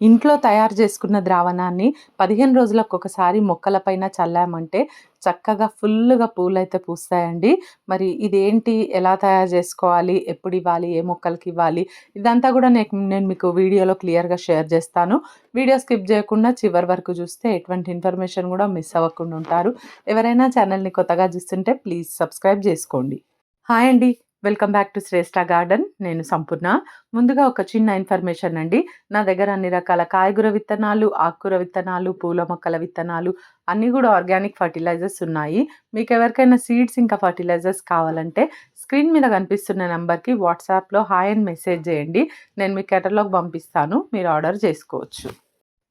ఇంట్లో తయారు చేసుకున్న ద్రావణాన్ని పదిహేను రోజులకు ఒకసారి మొక్కలపైన చల్లామంటే చక్కగా ఫుల్గా పూలు అయితే పూస్తాయండి. మరి ఇదేంటి? ఎలా తయారు చేసుకోవాలి? ఎప్పుడు ఇవ్వాలి? ఏ మొక్కలకి ఇవ్వాలి? ఇదంతా కూడా నేను నేను మీకు వీడియోలో క్లియర్గా షేర్ చేస్తాను. వీడియో స్కిప్ చేయకుండా చివరి వరకు చూస్తే ఎటువంటి ఇన్ఫర్మేషన్ కూడా మిస్ అవ్వకుండా ఉంటారు. ఎవరైనా ఛానల్ని కొత్తగా చూస్తుంటే ప్లీజ్ సబ్స్క్రైబ్ చేసుకోండి. హాయ్ అండి. Welcome back to Shreshta garden. నేను సంపూర్ణ. ముందుగా ఒక చిన్న ఇన్ఫర్మేషన్ అండి. నా దగ్గర అన్ని రకాల కాయగూర విత్తనాలు ఆకుకూర విత్తనాలు పూల మొక్కల విత్తనాలు అన్నీ కూడా ఆర్గానిక్ ఫర్టిలైజర్స్ ఉన్నాయి. మీకు ఎవరికైనా సీడ్స్ ఇంకా ఫర్టిలైజర్స్ కావాలంటే స్క్రీన్ మీద కనిపిస్తున్న నెంబర్కి వాట్సాప్లో హాయ్ అని మెసేజ్ చేయండి. నేను మీ కేటలాగ్ పంపిస్తాను. మీరు ఆర్డర్ చేసుకోవచ్చు.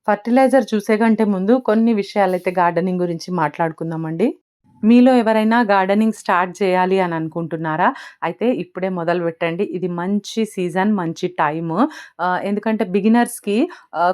ఫర్టిలైజర్ చూసే కంటే ముందు కొన్ని విషయాలైతే గార్డెనింగ్ గురించి మాట్లాడుకుందామండి. మీలో ఎవరైనా గార్డెనింగ్ స్టార్ట్ చేయాలి అని అనుకుంటున్నారా? అయితే ఇప్పుడే మొదలు పెట్టండి. ఇది మంచి సీజన్ మంచి టైము. ఎందుకంటే బిగినర్స్కి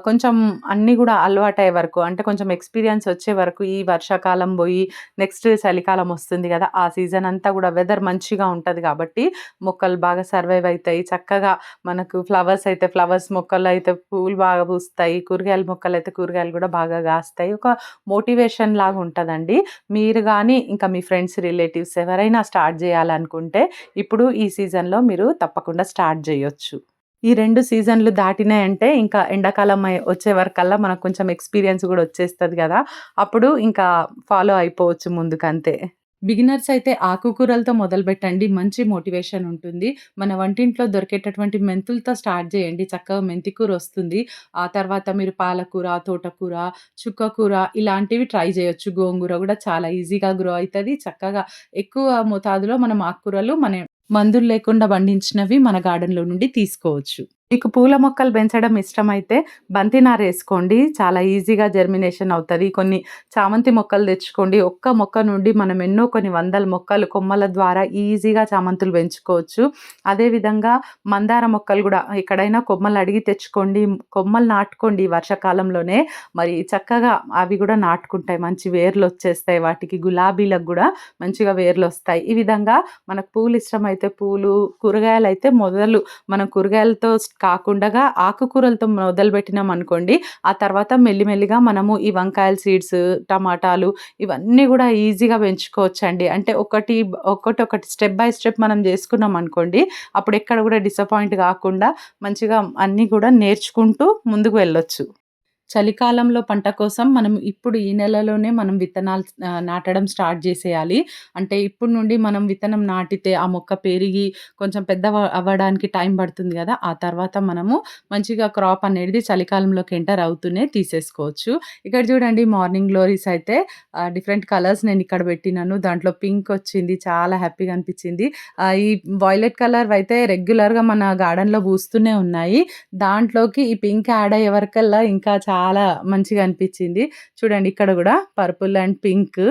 కొంచెం అన్నీ కూడా అలవాటయ్యే వరకు అంటే కొంచెం ఎక్స్పీరియన్స్ వచ్చే వరకు ఈ వర్షాకాలం పోయి నెక్స్ట్ చలికాలం వస్తుంది కదా ఆ సీజన్ అంతా కూడా వెదర్ మంచిగా ఉంటుంది కాబట్టి మొక్కలు బాగా సర్వైవ్ అవుతాయి చక్కగా మనకు ఫ్లవర్స్ అయితే ఫ్లవర్స్ మొక్కలు అయితే పూలు బాగా పూస్తాయి. కూరగాయల మొక్కలు అయితే కూరగాయలు కూడా బాగా కాస్తాయి. ఒక మోటివేషన్ లాగా ఉంటుందండి. మీరు కానీ కానీ ఇంకా మీ ఫ్రెండ్స్ రిలేటివ్స్ ఎవరైనా స్టార్ట్ చేయాలనుకుంటే ఇప్పుడు ఈ సీజన్లో మీరు తప్పకుండా స్టార్ట్ చేయొచ్చు. ఈ రెండు సీజన్లు దాటినాయంటే ఇంకా ఎండాకాలం వచ్చే వరకల్లా మనకు కొంచెం ఎక్స్పీరియన్స్ కూడా వచ్చేస్తుంది కదా. అప్పుడు ఇంకా ఫాలో అయిపోవచ్చు ముందుకంతే. బిగినర్స్ అయితే ఆకుకూరలతో మొదలుపెట్టండి మంచి మోటివేషన్ ఉంటుంది. మన వంటింట్లో దొరికేటటువంటి మెంతులతో స్టార్ట్ చేయండి చక్కగా మెంతికూర వస్తుంది. ఆ తర్వాత మీరు పాలకూర తోటకూర చుక్కకూర ఇలాంటివి ట్రై చేయొచ్చు. గోంగూర కూడా చాలా ఈజీగా గ్రో అవుతుంది. చక్కగా ఎక్కువ మోతాదులో మనం ఆకుకూరలు మన మందులు లేకుండా పండించినవి మన గార్డెన్లో నుండి తీసుకోవచ్చు. మీకు పూల మొక్కలు పెంచడం ఇష్టమైతే బంతినార వేసుకోండి చాలా ఈజీగా జర్మినేషన్ అవుతుంది. కొన్ని చామంతి మొక్కలు తెచ్చుకోండి. ఒక్క మొక్క నుండి మనం ఎన్నో కొన్ని వందల మొక్కలు కొమ్మల ద్వారా ఈజీగా చామంతులు పెంచుకోవచ్చు. అదేవిధంగా మందార మొక్కలు కూడా ఎక్కడైనా కొమ్మలు అడిగి తెచ్చుకోండి. కొమ్మలు నాటుకోండి వర్షాకాలంలోనే. మరి చక్కగా అవి కూడా నాటుకుంటాయి. మంచి వేర్లు వచ్చేస్తాయి వాటికి. గులాబీలకు కూడా మంచిగా వేర్లు వస్తాయి. ఈ విధంగా మనకు పూలు ఇష్టమైతే పూలు కూరగాయలు అయితే మొదలు మనం కూరగాయలతో కాకుండా ఆకుకూరలతో మొదలుపెట్టినాం అనుకోండి ఆ తర్వాత మెల్లిమెల్లిగా మనము ఈ వంకాయల సీడ్స్ టమాటాలు ఇవన్నీ కూడా ఈజీగా పెంచుకోవచ్చండి. అంటే ఒకటి ఒకటి ఒకటి స్టెప్ బై స్టెప్ మనం చేసుకున్నాం అనుకోండి అప్పుడు ఎక్కడ కూడా డిసప్పాయింట్ కాకుండా మంచిగా అన్నీ కూడా నేర్చుకుంటూ ముందుకు వెళ్ళొచ్చు. చలికాలంలో పంట కోసం మనం ఇప్పుడు ఈ నెలలోనే మనం విత్తనాలు నాటడం స్టార్ట్ చేసేయాలి. అంటే ఇప్పుడు నుండి మనం విత్తనం నాటితే ఆ మొక్క పెరిగి కొంచెం పెద్ద అవ్వడానికి టైం పడుతుంది కదా ఆ తర్వాత మనము మంచిగా క్రాప్ అనేది చలికాలంలోకి ఎంటర్ అవుతూనే తీసేసుకోవచ్చు. ఇక్కడ చూడండి మార్నింగ్ గ్లోరీస్ అయితే డిఫరెంట్ కలర్స్ నేను ఇక్కడ పెట్టినాను. దాంట్లో పింక్ వచ్చింది చాలా హ్యాపీగా అనిపించింది. ఈ వాయిలెట్ కలర్ అయితే రెగ్యులర్గా మన గార్డెన్లో పూస్తూనే ఉన్నాయి. దాంట్లోకి ఈ పింక్ యాడ్ అయ్యే వరకల్లా ఇంకా చాలా చాలా మంచిగా అనిపించింది. చూడండి ఇక్కడ కూడా పర్పుల్ అండ్ పింక్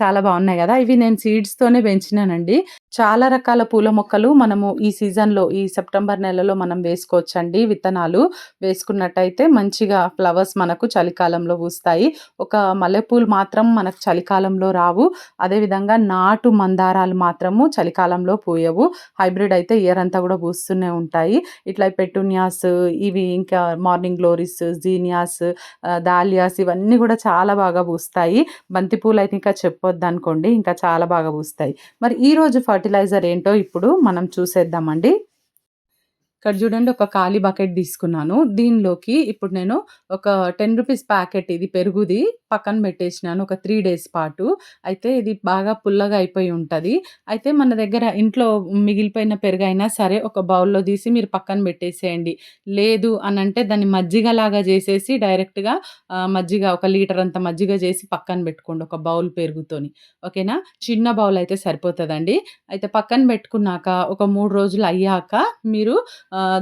చాలా బాగున్నాయి కదా. ఇవి నేను సీడ్స్తోనే పెంచినానండి. చాలా రకాల పూల మొక్కలు మనము ఈ సీజన్లో ఈ సెప్టెంబర్ నెలలో మనం వేసుకోవచ్చండి. విత్తనాలు వేసుకున్నట్టయితే మంచిగా ఫ్లవర్స్ మనకు చలికాలంలో పూస్తాయి. ఒక మల్లెపూలు మాత్రం మనకు చలికాలంలో రావు. అదేవిధంగా నాటు మందారాలు మాత్రము చలికాలంలో పూయవు. హైబ్రిడ్ అయితే ఇయర్ అంతా కూడా పూస్తూనే ఉంటాయి. ఇట్లా పెట్టునియాస్ ఇవి ఇంకా మార్నింగ్ గ్లోరీస్ జీనియాస్ దాలియాస్ ఇవన్నీ కూడా చాలా బాగా పూస్తాయి. బంతిపూలు అయితే ఇంకా చెప్పొద్దు అనుకోండి ఇంకా చాలా బాగా పూస్తాయి. మరి ఈరోజు ఫర్టిలైజర్ ఏంటో ఇప్పుడు మనం చూసేద్దామండి. ఇక్కడ చూడండి ఒక ఖాళీ బకెట్ తీసుకున్నాను. దీనిలోకి ఇప్పుడు నేను ఒక టెన్ రూపీస్ ప్యాకెట్ ఇది పెరుగుది పక్కన పెట్టేసినాను ఒక త్రీ డేస్ పాటు. అయితే ఇది బాగా పుల్లగా అయిపోయి ఉంటుంది. అయితే మన దగ్గర ఇంట్లో మిగిలిపోయిన పెరుగు అయినా సరే ఒక బౌల్లో తీసి మీరు పక్కన పెట్టేసేయండి. లేదు అని అంటే దాన్ని మజ్జిగలాగా చేసేసి డైరెక్ట్గా మజ్జిగ ఒక లీటర్ అంత మజ్జిగ చేసి పక్కన పెట్టుకోండి ఒక బౌల్ పెరుగుతోని. ఓకేనా? చిన్న బౌల్ అయితే సరిపోతుందండి. అయితే పక్కన పెట్టుకున్నాక ఒక మూడు రోజులు అయ్యాక మీరు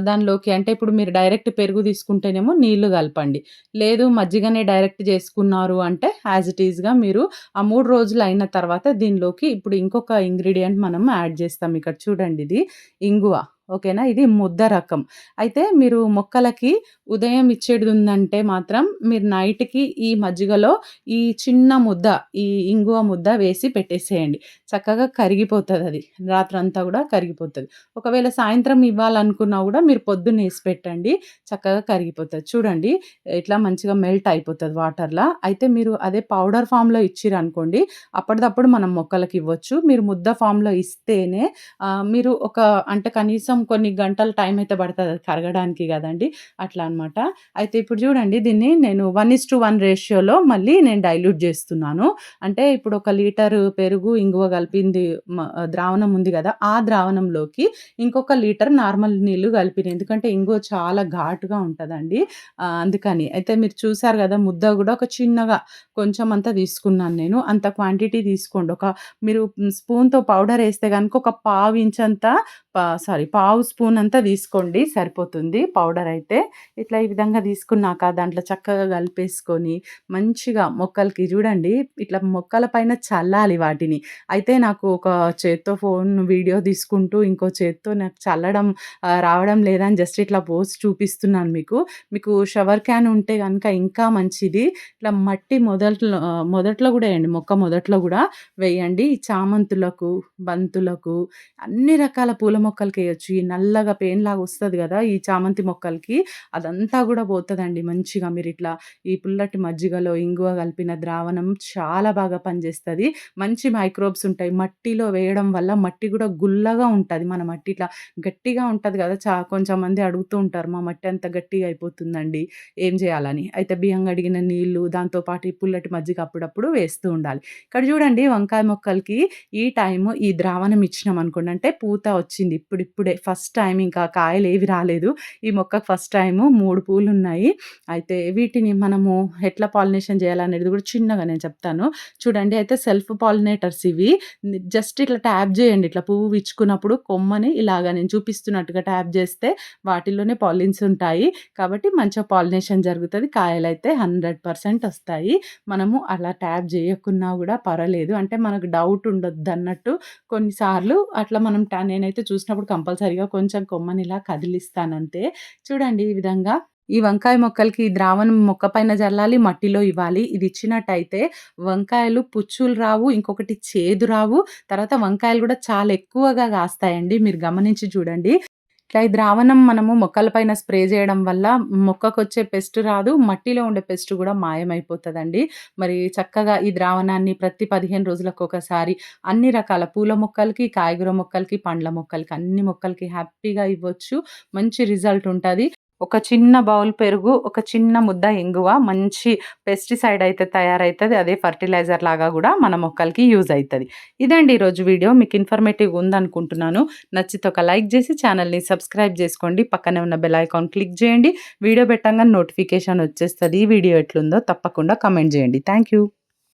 దానిలోకి అంటే ఇప్పుడు మీరు డైరెక్ట్ పెరుగు తీసుకుంటేనేమో నీళ్ళు కలపండి. లేదు మజ్జిగనే డైరెక్ట్ చేసుకున్నారు అంటే యాజ్ ఇట్ ఈజ్గా మీరు ఆ మూడు రోజులు అయిన తర్వాత దీనిలోకి ఇప్పుడు ఇంకొక ఇంగ్రీడియంట్ మనం యాడ్ చేస్తాం. ఇక్కడ చూడండి ఇది ఇంగువ. ఓకేనా? ఇది ముద్ద రకం. అయితే మీరు మొక్కలకి ఉదయం ఇచ్చేది ఉందంటే మాత్రం మీరు నైట్కి ఈ మజ్జిగలో ఈ చిన్న ముద్ద ఈ ఇంగువ ముద్ద వేసి పెట్టేసేయండి. చక్కగా కరిగిపోతుంది అది రాత్రంతా కూడా కరిగిపోతుంది. ఒకవేళ సాయంత్రం ఇవ్వాలనుకున్నా కూడా మీరు పొద్దున్న వేసి పెట్టండి. చక్కగా కరిగిపోతుంది. చూడండి ఇట్లా మంచిగా మెల్ట్ అయిపోతుంది వాటర్లో. అయితే మీరు అదే పౌడర్ ఫామ్లో ఇచ్చిరనుకోండి అప్పటిదప్పుడు మనం మొక్కలకి ఇవ్వచ్చు. మీరు ముద్ద ఫామ్లో ఇస్తేనే మీరు ఒక అంటే కనీసం కొన్ని గంటల టైం అయితే పడుతుంది అది కరగడానికి కదండి. అట్లా అనమాట అయితే ఇప్పుడు చూడండి దీన్ని నేను వన్ ఇస్ టు వన్ రేషియోలో మళ్ళీ నేను డైల్యూట్ చేస్తున్నాను. అంటే ఇప్పుడు ఒక లీటర్ పెరుగు ఇంగువ కలిపింది ద్రావణం ఉంది కదా ఆ ద్రావణంలోకి ఇంకొక లీటర్ నార్మల్ నీళ్ళు కలిపిన ఎందుకంటే ఇంగువ చాలా ఘాటుగా ఉంటుందండి. అందుకని. అయితే మీరు చూసారు కదా ముద్ద కూడా ఒక చిన్నగా కొంచెం అంతా తీసుకున్నాను నేను. అంత క్వాంటిటీ తీసుకోండి. ఒక మీరు స్పూన్తో పౌడర్ వేస్తే కనుక ఒక పావు ఇంచంతా సారీ పావు స్పూన్ అంతా తీసుకోండి సరిపోతుంది. పౌడర్ అయితే ఇట్లా ఈ విధంగా తీసుకున్నాక దాంట్లో చక్కగా కలిపేసుకొని మంచిగా మొక్కలకి చూడండి ఇట్లా మొక్కల పైన చల్లాలి వాటిని. అయితే నాకు ఒక చేత్తో ఫోన్ వీడియో తీసుకుంటూ ఇంకో చేత్తో నాకు చల్లడం రావడం లేదని జస్ట్ ఇట్లా పోస్ట్ చూపిస్తున్నాను మీకు. మీకు షవర్ క్యాన్ ఉంటే కనుక ఇంకా మంచిది. ఇట్లా మట్టి మొదట్లో మొదట్లో కూడా వేయండి మొక్క మొదట్లో కూడా వేయండి. చామంతులకు బంతులకు అన్ని రకాల పూల మొక్కలకి వేయచ్చు. నల్లగా పెయిన్ లాగా వస్తుంది కదా ఈ చామంతి మొక్కలకి అదంతా కూడా పోతుందండి మంచిగా మీరు ఇట్లా ఈ పుల్లటి మజ్జిగలో ఇంగువ కలిపిన ద్రావణం చాలా బాగా పనిచేస్తుంది. మంచి మైక్రోబ్స్ ఉంటాయి. మట్టిలో వేయడం వల్ల మట్టి కూడా గుల్లగా ఉంటుంది. మన మట్టి ఇట్లా గట్టిగా ఉంటుంది కదా చా కొంచెం మంది అడుగుతూ ఉంటారు మా మట్టి అంత గట్టిగా అయిపోతుందండి ఏం చేయాలని? అయితే బియ్యం అడిగిన నీళ్ళు దాంతోపాటు ఈ పుల్లటి మజ్జిగ అప్పుడప్పుడు వేస్తూ ఉండాలి. ఇక్కడ చూడండి వంకాయ మొక్కలకి ఈ టైము ఈ ద్రావణం ఇచ్చినాం అనుకోండి అంటే పూత వచ్చింది ఇప్పుడిప్పుడే ఫస్ట్ టైం ఇంకా కాయలు ఏవి రాలేదు. ఈ మొక్కకు ఫస్ట్ టైము మూడు పూలు ఉన్నాయి అయితే వీటిని మనము ఎట్లా పాలినేషన్ చేయాలనేది కూడా చిన్నగా నేను చెప్తాను. చూడండి అయితే సెల్ఫ్ పాలినేటర్స్ ఇవి. జస్ట్ ఇట్లా ట్యాప్ చేయండి. ఇట్లా పువ్వు ఇచ్చుకున్నప్పుడు కొమ్మని ఇలాగా నేను చూపిస్తున్నట్టుగా ట్యాప్ చేస్తే వాటిల్లోనే పాలిన్స్ ఉంటాయి. కాబట్టి మంచిగా పాలినేషన్ జరుగుతుంది. కాయలు అయితే హండ్రెడ్ పర్సెంట్ వస్తాయి. మనము అలా ట్యాప్ చేయకున్నా కూడా పర్వాలేదు. అంటే మనకు డౌట్ ఉండొద్దు అన్నట్టు కొన్నిసార్లు అట్లా మనం నేనైతే చూసినప్పుడు కంపల్సరీ పైగా కొంచెం కొమ్మని ఇలా కదిలిస్తానంతే. చూడండి ఈ విధంగా ఈ వంకాయ మొక్కలకి ద్రావణం మొక్క పైన జల్లాలి మట్టిలో ఇవ్వాలి. ఇది ఇచ్చినట్టయితే వంకాయలు పుచ్చులు రావు ఇంకొకటి చేదు రావు. తర్వాత వంకాయలు కూడా చాలా ఎక్కువగా కాస్తాయండి. మీరు గమనించి చూడండి. ఇట్లా ఈ ద్రావణం మనము మొక్కల పైన స్ప్రే చేయడం వల్ల మొక్కకు వచ్చే పెస్ట్ రాదు మట్టిలో ఉండే పెస్ట్ కూడా మాయమైపోతుందండి. మరి చక్కగా ఈ ద్రావణాన్ని ప్రతి పదిహేను రోజులకు ఒకసారి అన్ని రకాల పూల మొక్కలకి కాయగూర మొక్కలకి పండ్ల మొక్కలకి అన్ని మొక్కలకి హ్యాపీగా ఇవ్వచ్చు. మంచి రిజల్ట్ ఉంటుంది. ఒక చిన్న బౌల్ పెరుగు ఒక చిన్న ముద్ద ఇంగువ మంచి పెస్టిసైడ్ అయితే తయారవుతుంది అదే ఫర్టిలైజర్ లాగా కూడా మన మొక్కలకి యూజ్ అవుతుంది ఇదండి ఈరోజు వీడియో. మీకు ఇన్ఫర్మేటివ్ ఉందనుకుంటున్నాను. నచ్చితే ఒక లైక్ చేసి ఛానల్ని సబ్స్క్రైబ్ చేసుకోండి. పక్కనే ఉన్న బెల్ ఐకాన్ క్లిక్ చేయండి. వీడియో పెట్టంగా నోటిఫికేషన్ వచ్చేస్తుంది. ఈ వీడియో ఎట్లుందో తప్పకుండా కమెంట్ చేయండి. థ్యాంక్